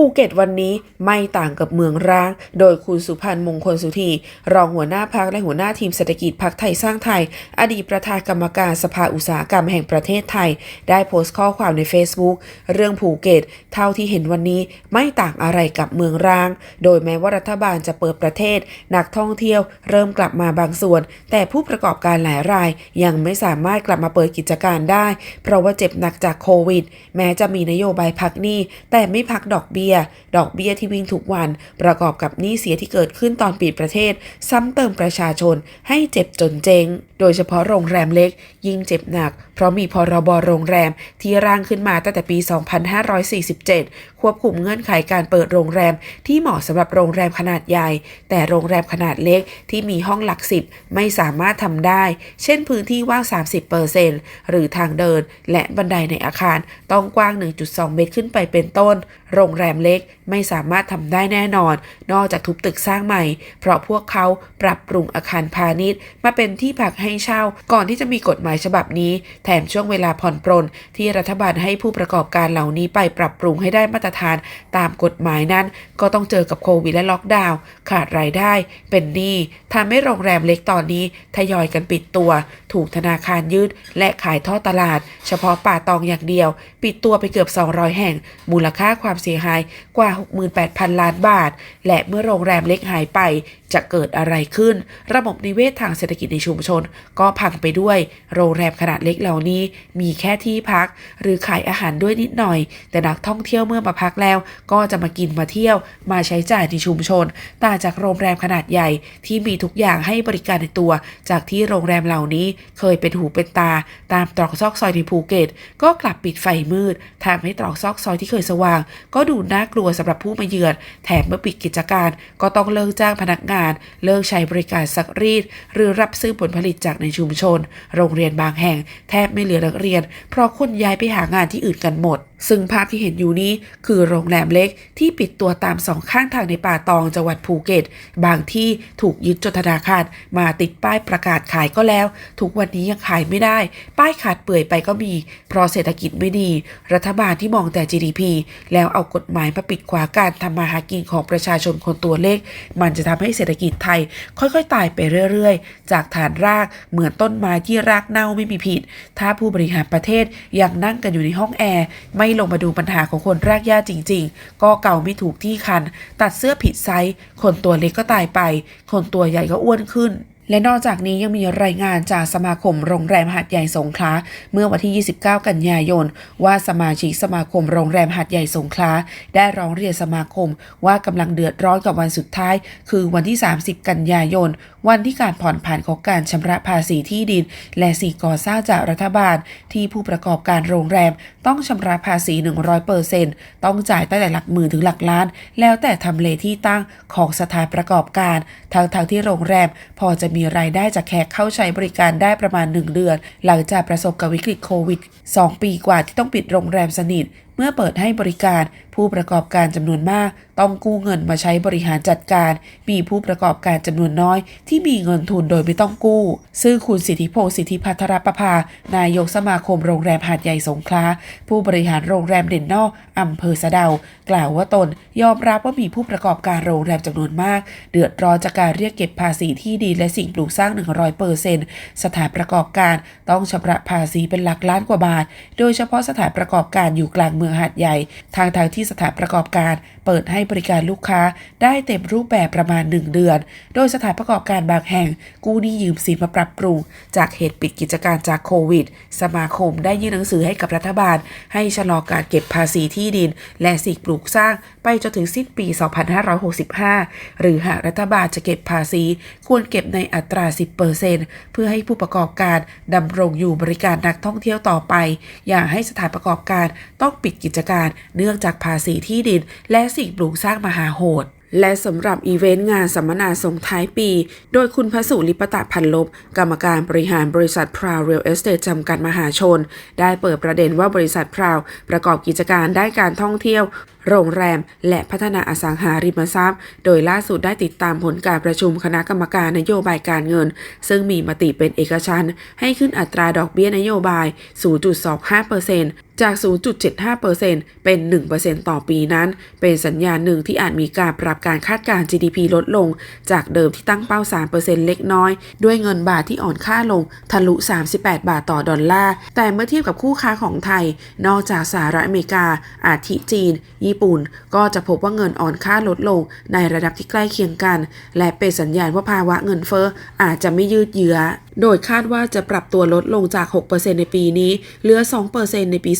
ภูเก็ตวันนี้ไม่ต่างกับเมืองร้าง โดยคุณสุพันธ์มงคลสุธีรองหัวหน้าพักและหัวหน้าทีมเศรษฐกิจพักไทยสร้างไทย อดีตประธานกรรมการสภาอุตสาหกรรมแห่งประเทศไทย ได้โพสต์ข้อความใน Facebook เรื่องภูเก็ต เท่าที่เห็นวันนี้ไม่ต่างอะไรกับเมืองร้าง โดยแม้ว่ารัฐบาลจะเปิดประเทศ นักท่องเที่ยวเริ่มกลับมาบางส่วน แต่ผู้ประกอบการหลายราย ยังไม่สามารถกลับมาเปิดกิจการได้ เพราะว่าเจ็บหนักจากโควิด แม้จะมีนโยบายพักหนี้แต่ไม่พักดอกเบี้ยดอกเบี้ยที่วิ่งทุกวัน ประกอบกับหนี้เสียที่เกิดขึ้นตอนปิดประเทศ ซ้ำเติมประชาชนให้เจ็บจนเจ๊ง โดยเฉพาะโรงแรมเล็ก ยิ่งเจ็บหนัก เพราะมีพรบโรงแรมที่ร่างขึ้นมาตั้งแต่ปี 2547 ควบคุมเงื่อนไขการเปิดโรงแรมที่เหมาะสำหรับโรงแรมขนาดใหญ่ แต่โรงแรมขนาดเล็กที่มีห้องหลักสิบไม่สามารถทำได้ เช่นพื้นที่ว่าง 30%หรือทางเดิน และบันไดในอาคารต้องกว้าง 1.2 เมตรขึ้นไปเป็นต้นโรงแรมเล็กไม่สามารถทำได้แน่นอน นอกจากทุบตึกสร้างใหม่ เพราะพวกเขาปรับปรุงอาคารพาณิชย์ มาเป็นที่พักให้เช่า ก่อนที่จะมีกฎหมายฉบับนี้ แถมช่วงเวลาผ่อนปรน ที่รัฐบาลให้ผู้ประกอบการเหล่านี้ไปปรับปรุงให้ได้มาตรฐาน ตามกฎหมายนั้น ก็ต้องเจอกับโควิดและล็อกดาวน์ขาดรายได้ เป็นหนี้ทำให้โรงแรมเล็กตอนนี้ทยอยกันปิดตัว ถูกธนาคารยืดและขายท่อตลาด เฉพาะป่าตองอย่างเดียว ปิดตัวไปเกือบ 200 แห่ง มูลค่าความเสียหายกว่า 68,000 ล้านบาท และเมื่อโรงแรมเล็กหายไปจะเกิดอะไรขึ้น ระบบนิเวศทางเศรษฐกิจในชุมชน ก็พังไปด้วย โรงแรมขนาดเล็กเหล่านี้ มีแค่ที่พัก หรือขายอาหารด้วยนิดหน่อย แต่นักท่องเที่ยวเมื่อมาพักแล้ว ก็จะมากินมาเที่ยว มาใช้จ่ายในชุมชน ต่างจากโรงแรมขนาดใหญ่ที่มีทุกอย่างให้บริการในตัว จากที่โรงแรมเหล่านี้เคยเป็นหูเป็นตา ตามตรอกซอกซอยในภูเก็ต ก็กลับปิดไฟมืดทำให้ตรอกซอกซอยที่เคยสว่าง ก็ดูน่ากลัวสำหรับผู้มาเยือน แถมเมื่อปิดกิจการ ก็ต้องเลิกจ้างพนักงานเลิกใช้บริการซักรีด หรือรับซื้อผลผลิตจากในชุมชน โรงเรียนบางแห่ง แทบไม่เหลือนักเรียน เพราะคนย้ายไปหางานที่อื่นกันหมด ซึ่งภาพที่เห็นอยู่นี้คือโรงแรมเล็กที่ปิดตัวตามสองข้างทางในป่าตองจังหวัดภูเก็ต บางที่ถูกยึดจนธนาคารมาติดป้ายประกาศขายก็แล้ว ทุกวันนี้ยังขายไม่ได้ ป้ายขาดเปื่อยไปก็มี เพราะเศรษฐกิจไม่ดี รัฐบาลที่มองแต่ GDP แล้วเอากฎหมายมาปิดขวางการทำมาหากินของประชาชนคนตัวเล็ก มันจะทำให้เศรษฐกิจไทย ค่อยๆ ตายไปเรื่อยๆ จากฐานรากเหมือนต้นไม้ที่รากเน่าไม่มีผิด ถ้าผู้บริหารประเทศยังนั่งกันอยู่ในห้องแอร์ไม่ลงมาดูปัญหาของคนรากหญ้าจริง ๆ ก็เก่าไม่ถูกที่คัน ตัดเสื้อผิดไซส์ คนตัวเล็กก็ตายไป คนตัวใหญ่ก็อ้วนขึ้น และนอกจากนี้ยังมีรายงานจากสมาคมโรงแรมหาดใหญ่สงขลาเมื่อวันที่ 29 กันยายน ว่าสมาชิกสมาคมโรงแรมหาดใหญ่สงขลาได้ร้องเรียนสมาคม ว่ากำลังเดือดร้อนกับวันสุดท้าย คือวันที่ 30 กันยายน วันที่การผ่อนผันของการชำระภาษีที่ดิน และสิ่งก่อสร้างจากรัฐบาล ที่ผู้ประกอบการโรงแรมต้องชำระภาษี 100%ต้องจ่ายตั้งแต่หลักหมื่นถึงหลักล้าน แล้วแต่ทำเลที่ตั้งของสถานประกอบการทั้งทางๆที่โรงแรมพอจะมีมีรายได้จากแขกเข้าใช้บริการได้ประมาณ 1 เดือน หลังจากประสบกับวิกฤตโควิด 2 ปีกว่าที่ต้องปิดโรงแรมสนิท เมื่อเปิดให้บริการ ผู้ประกอบการจำนวนมาก ต้องกู้เงินมาใช้บริหารจัดการ มีผู้ประกอบการจำนวนน้อย ที่มีเงินทุนโดยไม่ต้องกู้ ซึ่งคุณสิทธิพงศ์สิทธิพัทรประภานายกสมาคมโรงแรมหาดใหญ่สงขลาผู้บริหารโรงแรมเด่นนอกอำเภอสะเดา กล่าวว่าตนยอมรับว่ามีผู้ประกอบการโรงแรมจำนวนมาก เดือดร้อนจากการเรียกเก็บภาษีที่ดินและสิ่งปลูกสร้าง 100%สถานประกอบการต้องชำระภาษีเป็นหลักล้านกว่าบาท โดยเฉพาะสถานประกอบการอยู่กลางเมืองมืองหาดใหญ่ ทางทางที่สถานประกอบการ เปิดให้บริการลูกค้าได้เต็มรูปแบบประมาณ 1 เดือน โดยสถานประกอบการบางแห่ง กู้หนี้ยืมสินมาปรับปรุง จากเหตุปิดกิจการจากโควิด สมาคมได้ยื่นหนังสือให้กับรัฐบาล ให้ชะลอการเก็บภาษีที่ดิน และสิ่งปลูกสร้างไปจนถึงสิ้นปี 2565 หรือหากรัฐบาลจะเก็บภาษี ควรเก็บในอัตรา 10%เพื่อให้ผู้ประกอบการดำรงอยู่บริการนักท่องเที่ยวต่อไป อย่าให้สถานประกอบการต้องปิดกิจการ เนื่องจากภาษีที่ดิน และสิ่งปลูกสร้างมหาโหดและสำหรับอีเวนต์งานสัมมนาส่งท้ายปี โดยคุณพสุลิปตะพันลบ กรรมการบริหารบริษัทพราวเรลเอสเตทจำกัดมหาชน ได้เปิดประเด็นว่าบริษัทพราว ประกอบกิจการด้านการท่องเที่ยว โรงแรม และพัฒนาอสังหาริมทรัพย์ โดยล่าสุดได้ติดตามผลการประชุมคณะกรรมการนโยบายการเงิน ซึ่งมีมติเป็นเอกฉันท์ให้ขึ้นอัตราดอกเบี้ยนโยบาย 0.25%จาก 0.75%เป็น 1%ต่อปีนั้น เป็นสัญญาณหนึ่งที่อาจมีการปรับการคาดการณ์ GDP ลดลง จากเดิมที่ตั้งเป้า 3%เล็กน้อย ด้วยเงินบาทที่อ่อนค่าลง ทะลุ 38 บาทต่อดอลลาร์ แต่เมื่อเทียบกับคู่ค้าของไทย นอกจากสหรัฐอเมริกา อาทิจีน ญี่ปุ่น ก็จะพบว่าเงินอ่อนค่าลดลงในระดับที่ใกล้เคียงกัน และเป็นสัญญาณว่าภาวะเงินเฟ้ออาจจะไม่ยืดเยื้อ โดยคาดว่าจะปรับตัวลดลงจาก 6%ในปีนี้ เหลือ 2%ในปี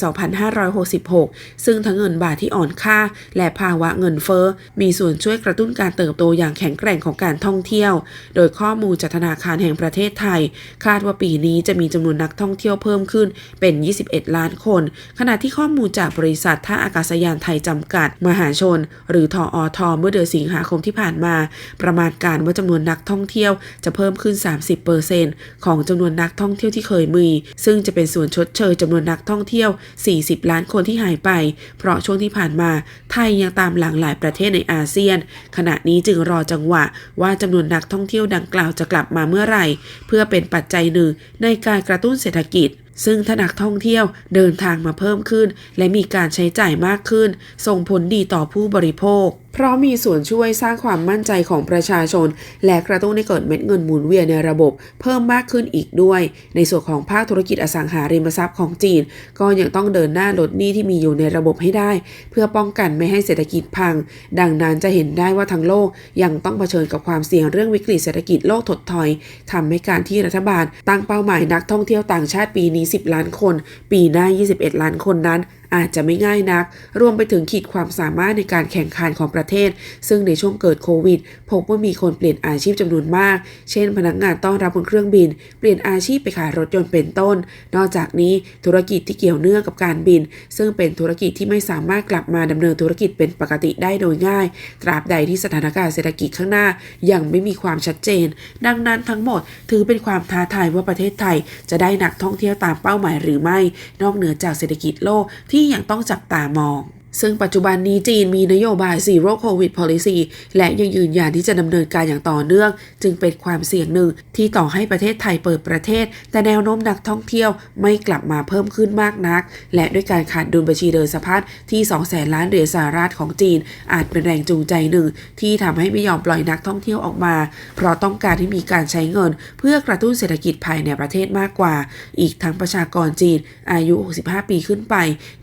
2566 ซึ่งทั้งเงินบาทที่อ่อนค่า และภาวะเงินเฟ้อ มีส่วนช่วยกระตุ้นการเติบโตอย่างแข็งแกร่งของการท่องเที่ยว โดยข้อมูลจากธนาคารแห่งประเทศไทย คาดว่าปีนี้จะมีจำนวนนักท่องเที่ยวเพิ่มขึ้นเป็น 21 ล้านคน ขณะที่ข้อมูลจากบริษัทท่าอากาศยานไทยจำกัด มหาชน หรือทออทเมื่อเดือนสิงหาคมที่ผ่านมา ประมาณการว่าจำนวนนักท่องเที่ยวจะเพิ่มขึ้น 30%ของจำนวนนักท่องเที่ยวที่เคยมี ซึ่งจะเป็นส่วนชดเชยจำนวนนักท่องเที่ยว 40 ล้านคนที่หายไป เพราะช่วงที่ผ่านมาไทยยังตามหลังหลายประเทศในอาเซียน ขณะนี้จึงรอจังหวะ ว่าจำนวนนักท่องเที่ยวดังกล่าวจะกลับมาเมื่อไหร่ เพื่อเป็นปัจจัยหนึ่งในการกระตุ้นเศรษฐกิจซึ่งถ้านักท่องเที่ยวเดินทางมาเพิ่มขึ้น และมีการใช้จ่ายมากขึ้น ส่งผลดีต่อผู้บริโภคเพราะมีส่วนช่วยสร้างความมั่นใจของประชาชน และกระตุ้นให้เกิดเม็ดเงินหมุนเวียนในระบบเพิ่มมากขึ้นอีกด้วย ในส่วนของภาคธุรกิจอสังหาริมทรัพย์ของจีน ก็ยังต้องเดินหน้าลดหนี้ที่มีอยู่ในระบบให้ได้ เพื่อป้องกันไม่ให้เศรษฐกิจพัง ดังนั้นจะเห็นได้ว่าทั้งโลกยังต้องเผชิญกับความเสี่ยงเรื่องวิกฤตเศรษฐกิจโลกถดถอยทำให้การที่รัฐบาลตั้งเป้าหมายนักท่องเที่ยวต่างชาติปีนี้ 10 ล้านคน ปีหน้า 21 ล้านคนนั้นอาจจะไม่ง่ายนัก รวมไปถึงขีดความสามารถในการแข่งขันของประเทศ ซึ่งในช่วงเกิดโควิด พบว่ามีคนเปลี่ยนอาชีพจำนวนมาก เช่น พนักงานต้อนรับบนเครื่องบิน เปลี่ยนอาชีพไปขายรถยนต์เป็นต้น นอกจากนี้ธุรกิจที่เกี่ยวเนื่องกับการบิน ซึ่งเป็นธุรกิจที่ไม่สามารถกลับมาดำเนินธุรกิจเป็นปกติได้โดยง่าย ตราบใดที่สถานการณ์เศรษฐกิจข้างหน้า ยังไม่มีความชัดเจน ดังนั้นทั้งหมดถือเป็นความท้าทายว่าประเทศไทย จะได้นักท่องเที่ยวตามเป้าหมายหรือไม่ นอกเหนือจากเศรษฐกิจโลกที่นี่ยังต้องจับตามอง ซึ่งปัจจุบันนี้จีนมีนโยบาย Zero Covid Policy และยังยืนยันที่จะดำเนินการอย่างต่อเนื่อง จึงเป็นความเสี่ยงหนึ่งที่ต่อให้ประเทศไทยเปิดประเทศ แต่แนวโน้มนักท่องเที่ยวไม่กลับมาเพิ่มขึ้นมากนัก และด้วยการขาดดุลบัญชีเดินสะพัดที่ 2 แสนล้านเหรียญสหรัฐของจีน อาจเป็นแรงจูงใจหนึ่ง ที่ทำให้ไม่ยอมปล่อยนักท่องเที่ยวออกมา เพราะต้องการที่มีการใช้เงิน เพื่อกระตุ้นเศรษฐกิจภายในประเทศมากกว่า อีกทั้งประชากรจีน อายุ 65 ปีขึ้นไป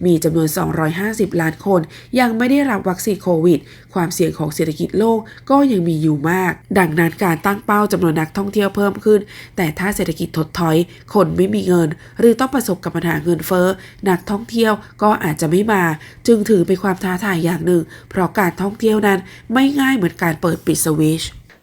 มีจำนวน 250 ล้านคน ยังไม่ได้รับวัคซีนโควิด ความเสี่ยงของเศรษฐกิจโลกก็ยังมีอยู่มาก ดังนั้นการตั้งเป้าจำนวนนักท่องเที่ยวเพิ่มขึ้น แต่ถ้าเศรษฐกิจถดถอย คนไม่มีเงิน หรือต้องประสบกับปัญหาเงินเฟ้อ นักท่องเที่ยวก็อาจจะไม่มา จึงถือเป็นความท้าทายอย่างหนึ่ง เพราะการท่องเที่ยวนั้นไม่ง่ายเหมือนการเปิดปิดสวิช